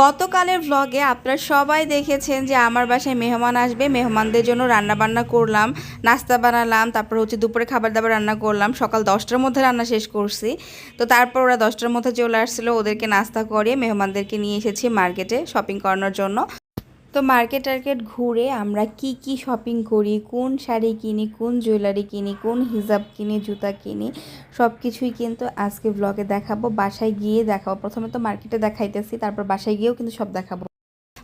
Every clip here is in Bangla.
গতকালের ভ্লগে আপনারা সবাই দেখেছেন যে আমার বাসায় মেহমান আসবে। মেহমানদের জন্য রান্না বান্না করলাম, নাস্তা বানালাম, তারপর হচ্ছে দুপুরে খাবার দাবার রান্না করলাম। সকাল দশটার মধ্যে রান্না শেষ করছি। তো তারপর ওরা দশটার মধ্যে চলে আসছিল, ওদেরকে নাস্তা করিয়ে মেহমানদেরকে নিয়ে এসেছি মার্কেটে শপিং করানোর জন্য। তো মার্কেট টার্কেট ঘুরে আমরা কি কি শপিং করি, কোন শাড়ি কিনি, কোন জুয়েলারি কিনি, কোন হিজাব কিনি, জুতা কিনি সব কিছুই কিন্তু আজকে ব্লগে দেখাবো। বাসায় গিয়ে দেখাবো। প্রথমে তো মার্কেটে দেখাইতেছি, তারপর বাসায় গিয়েও কিন্তু সব দেখাবো।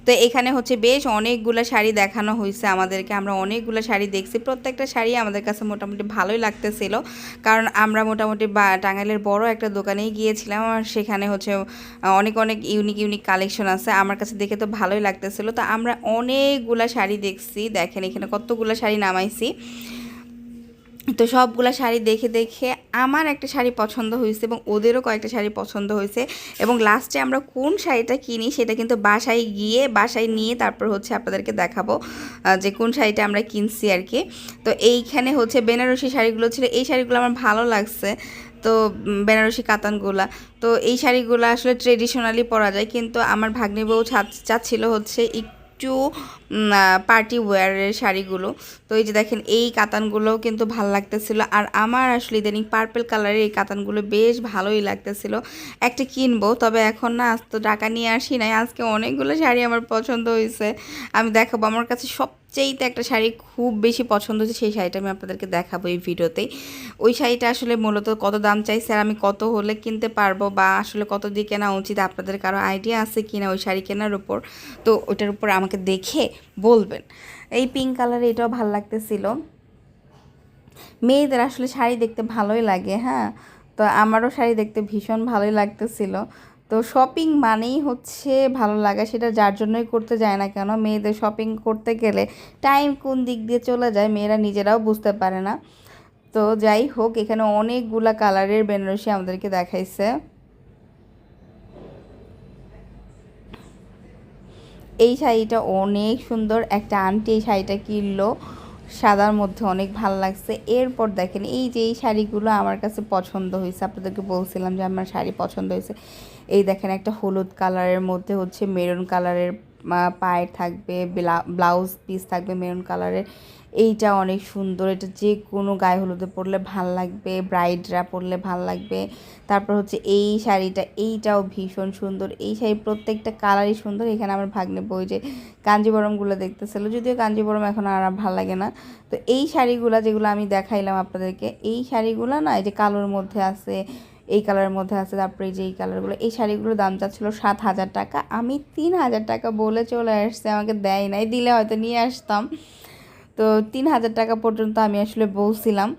তো এখানে হচ্ছে বেশ অনেকগুলো শাড়ি দেখানো হয়েছে আমাদেরকে। আমরা অনেকগুলো শাড়ি দেখছি। প্রত্যেকটা শাড়ি আমাদের কাছে মোটামুটি ভালোই লাগতেছিল। কারণ আমরা মোটামুটি টাঙ্গাইলের বড় একটা দোকানেই গিয়েছিলাম আর সেখানে হচ্ছে অনেক অনেক ইউনিক ইউনিক কালেকশন আছে। আমার কাছে দেখে তো ভালোই লাগতেছিল। তো আমরা অনেকগুলা শাড়ি দেখছি। দেখেন এখানে কতগুলো শাড়ি নামাইছি। তো সবগুলা শাড়ি দেখে দেখে আমার একটা শাড়ি পছন্দ হয়েছে এবং ওদেরও কয়েকটা শাড়ি পছন্দ হয়েছে এবং লাস্টে আমরা কোন শাড়িটা কিনি সেটা কিন্তু বাসায় গিয়ে, বাসায় নিয়ে তারপর হচ্ছে আপনাদেরকে দেখাবো যে কোন শাড়িটা আমরা কিনছি আর কি তো এইখানে হচ্ছে বেনারসি শাড়িগুলো ছিল, এই শাড়িগুলো আমার ভালো লাগছে। তো বেনারসি কাতানগুলা। তো এই শাড়িগুলো আসলে ট্রেডিশনালি পরা যায়, কিন্তু আমার ভাগ্নি বউ চাচ- চাচ্ছিল হচ্ছে একটু পার্টি ওয়্যারের শাড়িগুলো। তো এই যে দেখেন, এই কাতানগুলোও কিন্তু ভালো লাগতেছিল। আর আমার আসলে ইদানিং পার্পেল কালারের এই কাতানগুলো বেশ ভালোই লাগতেছিল। একটা কিনবো, তবে এখন না, আজ তো টাকা নিয়ে আসি নাই। আজকে অনেকগুলো শাড়ি আমার পছন্দ হয়েছে আমি দেখাবো, আমার কাছে সবচেয়েতে একটা শাড়ি খুব বেশি পছন্দ হচ্ছে, সেই শাড়িটা আমি আপনাদেরকে দেখাবো এই ভিডিওতেই। ওই শাড়িটা আসলে মূলত কত দাম চাইছে আর আমি কত হলে কিনতে পারব বা আসলে কত দিয়ে কেনা উচিত, আপনাদের কারও আইডিয়া আছে কিনা ওই শাড়ি কেনার উপর? তো ওইটার উপর আমাকে দেখে বলবেন। এই পিঙ্ক কালারে এটাও ভালো লাগতেছিল। মেয়েদের আসলে শাড়ি দেখতে ভালোই লাগে হ্যাঁ? তো আমারও শাড়ি দেখতে ভীষণ ভালোই লাগতেছিল। তো শপিং মানেই হচ্ছে ভালো লাগা, সেটা যার জন্যই করতে যায় না কেন, মেয়েদের শপিং করতে গেলে টাইম কোন দিক দিয়ে চলে যায় মেয়েরা নিজেরাও বুঝতে পারে না। তো যাই হোক, এখানে অনেকগুলা কালারের বেনারসি আমাদেরকে দেখাইছে। এই শাড়িটা অনেক সুন্দর, একটা আন্টি এই শাড়িটা কিনলো, সাদার মধ্যে অনেক ভালো লাগছে। এরপর দেখেন, এই যে এই শাড়িগুলো আমার কাছে পছন্দ হয়েছে, আপনাদেরকে বলছিলাম যে আমার শাড়ি পছন্দ হয়েছে। এই দেখেন একটা হলুদ কালারের মধ্যে হচ্ছে মেরুন কালারের পায়ের থাকবে ব্লাউজ পিস থাকবে মেরুন কালারের। এইটা অনেক সুন্দর, এটা যে কোনো গায়ে হলুদে পরলে ভালো লাগবে, ব্রাইডরা পরলে ভালো লাগবে। তারপর হচ্ছে এই শাড়িটা, এইটাও ভীষণ সুন্দর। এই শাড়ির প্রত্যেকটা কালারই সুন্দর। এখানে আমার ভাগ্নে বই যে কাঞ্জিবরমগুলো দেখতেছিল, যদিও কাঞ্জিবরম এখন আর ভালো লাগে না। তো এই শাড়িগুলো যেগুলো আমি দেখাইলাম আপনাদেরকে, এই শাড়িগুলো না এই যে কালোর মধ্যে আছে এই কালারের মধ্যে আছে, তারপরে এই যে এই কালারগুলো, এই শাড়িগুলোর দাম যাচ্ছিল সাত হাজার টাকা। আমি তিন হাজার টাকা বলে চলে আসছে, আমাকে দেয় নাই, দিলে হয়তো নিয়ে আসতাম। তো তিন হাজার টাকা পর্যন্ত আমি আসলে বলছিলাম।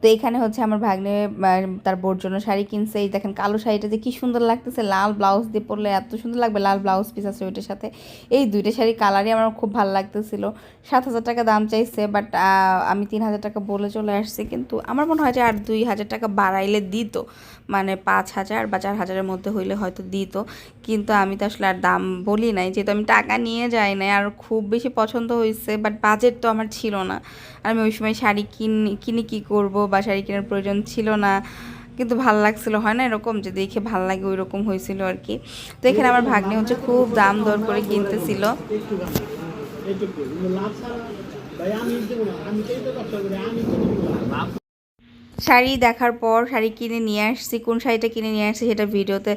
তো এখানে হচ্ছে আমার ভাগ্নে তার বোর জন্য শাড়ি কিনছে। এই দেখেন কালো শাড়িটা যে কি সুন্দর লাগতেছে, লাল ব্লাউজ দিয়ে পরলে এত সুন্দর লাগবে, লাল ব্লাউজ পিস আছে ওইটার সাথে। এই দুইটা শাড়ি কালারই আমার খুব ভালো লাগতেছিল। সাত হাজার টাকা দাম চাইছে বাট আমি তিন হাজার টাকা বলে চলে আসছি, কিন্তু আমার মনে হয় যে আর দুই হাজার টাকা বাড়াইলে দিত। মানে পাঁচ হাজার বা চার হাজারের মধ্যে হইলে হয়তো দিত। কিন্তু আমি তো আসলে আর দাম বলি নাই, যেহেতু আমি টাকা নিয়ে যাই নাই, আর খুব বেশি পছন্দ হয়েছে বাট বাজেট তো আমার ছিল না। আমি ওই সময় শাড়ি কিনি কিনি কী করব? বা শাড়ি কেনার প্রয়োজন ছিল না। কিন্তু ভালো লাগছিল, হয় না এরকম? যে দেখে ভালো লাগে ওই রকম হয়েছিল আর কি। তো এখানে আমার ভাগ্নে হচ্ছে খুব দাম দর করে কিনতেছিল। শাড়ি দেখার পর শাড়ি কিনে নিয়ে আসছি। কোন শাড়িটা কিনে নিয়ে আসছি সেটা ভিডিওতে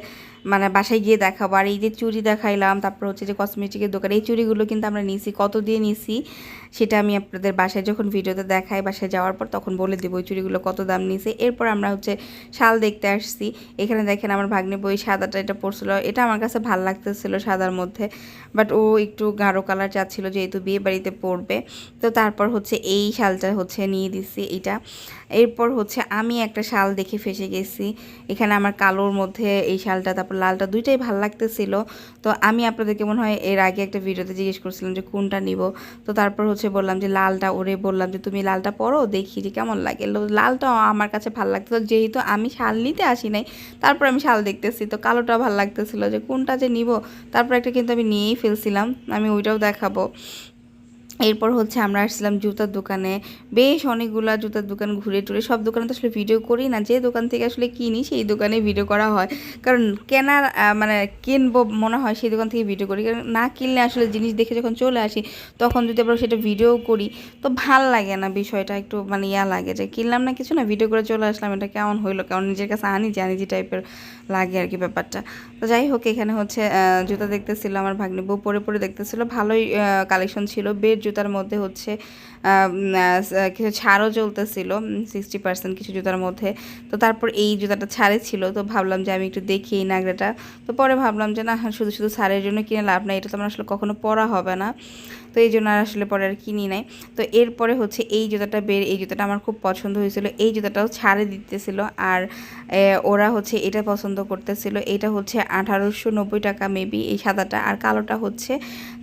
মানে বাসায় গিয়ে দেখাবো। আর এই যে চুরি দেখাইলাম, তারপর হচ্ছে যে কসমেটিকের দোকান, এই চুরিগুলো কিন্তু আমরা নিছি। কত দিয়ে নিছি? সেটা আমি আপনাদের বাসায় যখন ভিডিওতে দেখাই, বাসায় যাওয়ার পর তখন বলে দেবো ওই চুরিগুলো কত দাম নিছে। এরপর আমরা হচ্ছে শাল দেখতে আসছি। এখানে দেখেন আমার ভাগ্নে বই সাদাটা এটা পড়ছিল এটা আমার কাছে ভালো লাগতেছিল সাদার মধ্যে। বাট ও একটু গাঢ় কালার চাচ্ছিল যেহেতু বিয়ে বাড়িতে পড়বে। তো তারপর হচ্ছে এই শালটা হচ্ছে নিয়ে দিছি এটা। এরপর হচ্ছে আমি একটা শাল দেখে ফেসে গেছি। এখানে আমার কালোর মধ্যে এই শালটা, তারপর লালটা দুইটাই ভালো লাগতেছিল। তো আমি আপনাদেরকে মনে হয় এর আগে একটা ভিডিওতে জিজ্ঞেস করছিলাম যে কোনটা নিব? তো তারপর হচ্ছে বললাম যে লালটা, ওরে বললাম যে তুমি লালটা পরো, দেখি যে কেমন লাগে। লালটা আমার কাছে ভালো লাগতেছিল যেহেতু আমি শাল নিতে আসি নাই, তারপর আমি শাল দেখতেছি। তো কালোটা ভালো লাগতেছিল যে কোনটা যে নিব? তারপর একটা কিন্তু আমি নিয়েই ফেলছিলাম আমি ওইটাও দেখাবো। এরপর হচ্ছে আমরা আসছিলাম জুতার দোকানে। বেশ অনেকগুলা জুতার দোকান ঘুরে টুরে। সব দোকানে তো আসলে ভিডিও করি না। যে দোকান থেকে আসলে কিনি, সেই দোকানে ভিডিও করা হয়। কারণ কেনার মানে কিনবো মনে হয় সেই দোকান থেকে ভিডিও করি। কারণ না কিনলে আসলে জিনিস দেখে যখন চলে আসি, তখন যদি আবার সেটা ভিডিও করি, তো ভালো লাগে না বিষয়টা। একটু মানে ইয়া লাগে যে কিনলাম না কিছু না, ভিডিও করে চলে আসলাম। এটা কেমন হইল? কেমন নিজের কাছে আনি, যে আনিজি টাইপের লাগে আর কি ব্যাপারটা। তো যাই হোক, এখানে হচ্ছে জুতা দেখতেছিল আমার ভাগ্নি। বউ পরে পরে দেখতেছিল। ভালোই কালেকশন ছিল। বেড জুতার মধ্যে হচ্ছে কিছু ছাড়ও চলতেছিল সিক্সটি পার্সেন্ট কিছু জুতার মধ্যে। তো তারপর এই জুতাটা ছাড়ে ছিল, তো ভাবলাম যে আমি একটু দেখি এই নাগরাটা। তো পরে ভাবলাম যে না, শুধু শুধু ছাড়ের জন্য কিনে লাভ নাই, এটা তো আমার আসলে কখনো পরা হবে না। তো এই জন্য আর আসলে পরে আর কিনি নাই। তো এরপরে হচ্ছে এই জুতাটা বের, এই জুতাটা আমার খুব পছন্দ হয়েছিল। এই জুতাটাও ছাড়ে দিতেছিল। আর ওরা হচ্ছে এটা পছন্দ করতেছিল। এটা হচ্ছে আঠারোশো নব্বই টাকা মেবি এই সাদাটা। আর কালোটা হচ্ছে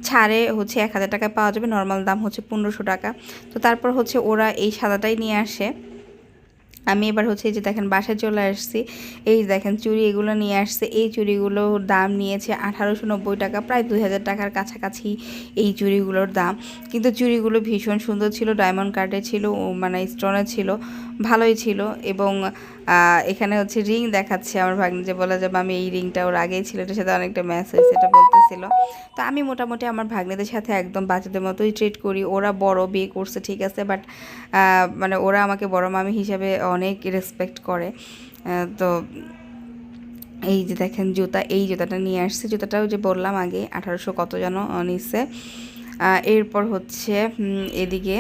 ছাড়ে হচ্ছে এক হাজার টাকায় পাওয়া যাবে। নর্মাল দাম হচ্ছে পনেরোশো টাকা। তো তারপর হচ্ছে ওরা এই সাদাটাই নিয়ে আসে। আমি এবার হচ্ছে এই যে দেখেন বাসায় চলে আসছি। এই দেখেন চুড়ি এগুলো নিয়ে আসছে। এই চুড়িগুলোর দাম নিয়েছে আঠারোশো নব্বই টাকা, প্রায় দুই হাজার টাকার কাছাকাছি এই চুড়িগুলোর দাম। কিন্তু চুড়িগুলো ভীষণ সুন্দর ছিল ডায়মন্ড কার্ডে ছিল মানে স্টোনে ছিল, ভালোই ছিল। এবং এখানে হচ্ছে রিং দেখাচ্ছে আমার ভাগ্নি যে বলা যাবে আমি এই রিংটা ওর আগেই ছিল, এটার সাথে অনেকটা ম্যাচ হয়েছে, এটা বলতেছিল। তো আমি মোটামুটি আমার ভাগ্নিদের সাথে একদম বাচ্চাদের মতোই ট্রিট করি। ওরা বড়, বিয়ে করছে, ঠিক আছে বাট মানে ওরা আমাকে বড় মামি হিসাবে অনেক রেসপেক্ট করে। তো এই যে দেখেন জুতা, এই জুতাটা নিয়ে আসছে। জুতাটাও যে বললাম আগে, আঠারোশো কত যেন নিচ্ছে এরপর হচ্ছে এদিকে।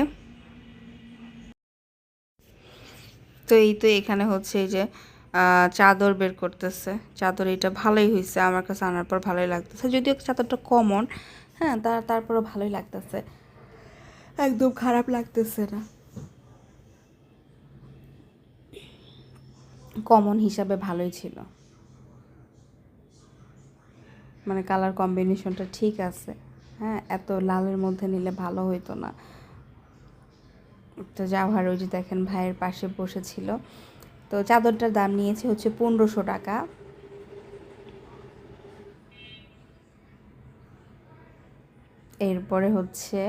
তো এই তো এখানে হচ্ছে এই যে চাদর বের করতেছে। চাদর এটা ভালোই হয়েছে আমার কাছে আনার পর ভালোই লাগতেছে। যদিও চাদরটা কমন হ্যাঁ তার, তারপরও ভালোই লাগতেছে। একদম খারাপ লাগতেছে না। কমন হিসাবে ভালোই ছিল। মানে কালার কম্বিনেশনটা ঠিক আছে। হ্যাঁ এত লালের মধ্যে নিলে ভালো হইতো না। তো জাওহার ওই যে দেখেন ভাইয়ের পাশে বসেছিল। তো চাদরটার দাম নিয়েছে হচ্ছে পনেরোশো টাকা। এরপরে হচ্ছে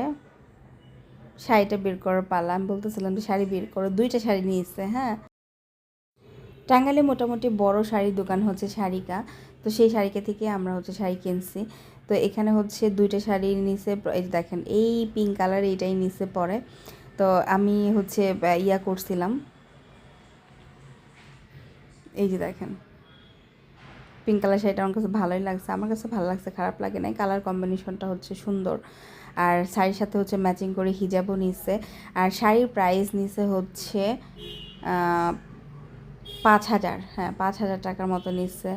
শাড়িটা বের করার পালা। আমি বলতেছিলাম যে শাড়ি বের করো, দুইটা শাড়ি নিয়েছে হ্যাঁ। টাঙ্গাইলে মোটামুটি বড় শাড়ির দোকান হচ্ছে শাড়িকা। তো সেই শাড়িকা থেকে আমরা হচ্ছে শাড়ি কিনছি। তো এখানে হচ্ছে দুইটা শাড়ির নিচে এই দেখেন, এই পিঙ্ক কালার এইটাই নিচে পরে তো আমি হচ্ছে ইয়া করছিলাম। এই যে দেখেন পিঙ্ক কালার শাড়িটা আমার কাছে ভালোই লাগছে। আমার কাছে ভালো লাগছে, খারাপ লাগে নাই। কালার কম্বিনেশনটা হচ্ছে সুন্দর। আর শাড়ির সাথে হচ্ছে ম্যাচিং করে হিজাবও নিচ্ছে আর শাড়ির প্রাইস নিচ্ছে হচ্ছে পাঁচ হাজার হ্যাঁ পাঁচ হাজার টাকার মতো নিচ্ছে।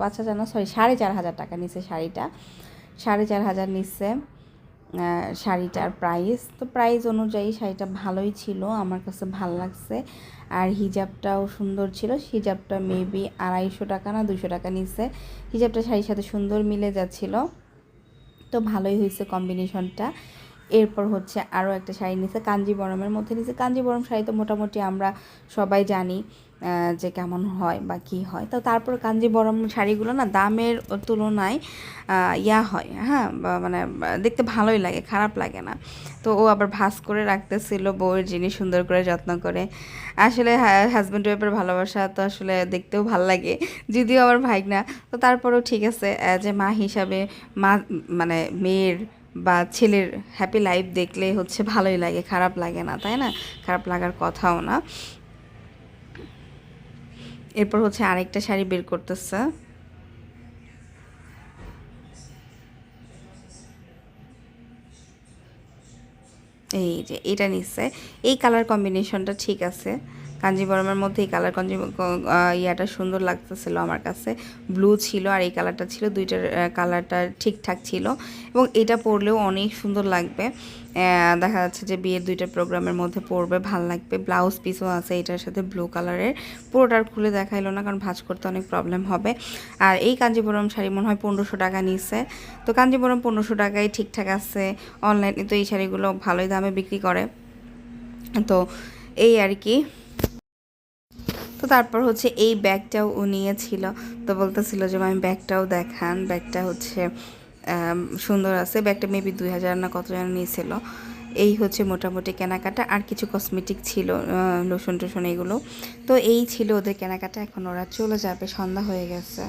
পাঁচ হাজার না সরি সাড়ে চার হাজার টাকা নিচ্ছে শাড়িটা। সাড়ে চার হাজার নিচ্ছে শাড়িটার প্রাইস তো প্রাইস অনুযায়ী শাড়িটা ভালোই ছিল, আমার কাছে ভালো লাগছে। আর হিজাবটাও সুন্দর ছিল, হিজাবটা মেবি আড়াইশো টাকা না দুশো টাকা নিচ্ছে। হিজাবটা শাড়ির সাথে সুন্দর মিলে যাচ্ছিল। তো ভালোই হয়েছে কম্বিনেশনটা এরপর হচ্ছে আরও একটা শাড়ি নিছে কাঞ্জিবরমের মধ্যে নিছে কাঞ্জিবরম শাড়ি তো মোটামুটি আমরা সবাই জানি। যে কেমন হয় বা কী হয়। তো তারপর কাঞ্জিবরম শাড়িগুলো না দামের তুলনায় ইয়া হয় হ্যাঁ মানে দেখতে ভালোই লাগে, খারাপ লাগে না। তো ও আবার ভাস করে রাখতেছিল বউয়ের জিনিস সুন্দর করে যত্ন করে। আসলে হাজব্যান্ড ওয়াইফের ভালোবাসা তো আসলে দেখতেও ভালো লাগে, যদিও আমার ভাই না তো তারপরেও ঠিক আছে যে মা হিসাবে মা মানে মেয়ের বা ছেলের হ্যাপি লাইফ দেখলে হচ্ছে ভালোই লাগে, খারাপ লাগে না, তাই না? খারাপ লাগার কথাও না। এরপর হচ্ছে আরেকটা শাড়ি বের করতেছে। এই যে, এটা নিচ্ছে এই কালার কম্বিনেশনটা ঠিক আছে। কাঞ্জিবরমের মধ্যে এই কালার কঞ্জি ইয়াটা সুন্দর লাগতেছিল আমার কাছে। ব্লু ছিল আর এই কালারটা ছিল, দুইটার কালারটা ঠিকঠাক ছিল। এবং এটা পরলেও অনেক সুন্দর লাগবে। দেখা যাচ্ছে যে বিয়ের দুইটা প্রোগ্রামের মধ্যে পরবে, ভালো লাগবে। ব্লাউজ পিসও আছে, এটার সাথে ব্লু কালারের পুরোটার খুলে দেখাইলো না, কারণ ভাঁজ করতে অনেক প্রবলেম হবে। আর এই কাঞ্জিবরম শাড়ি মনে হয় পনেরোশো টাকা নিচ্ছে তো কাঞ্জিবরম পনেরোশো টাকায় ঠিকঠাক আছে। অনলাইনে তো এই শাড়িগুলো ভালোই দামে বিক্রি করে। তো এই আর কি। তো তারপর হচ্ছে এই ব্যাগটাও ও নিয়েছিল। তো বলতেছিল যে আমি ব্যাগটাও দেখান। ব্যাগটা হচ্ছে সুন্দর আছে। ব্যাগটা মেবি দুই হাজার না কত যেন নিয়েছিল। এই হচ্ছে মোটামুটি কেনাকাটা। আর কিছু কসমেটিক ছিল লোশন টোশন এগুলো। তো এই ছিল ওদের কেনাকাটা। এখন ওরা চলে যাবে। সন্ধ্যা হয়ে গেছে।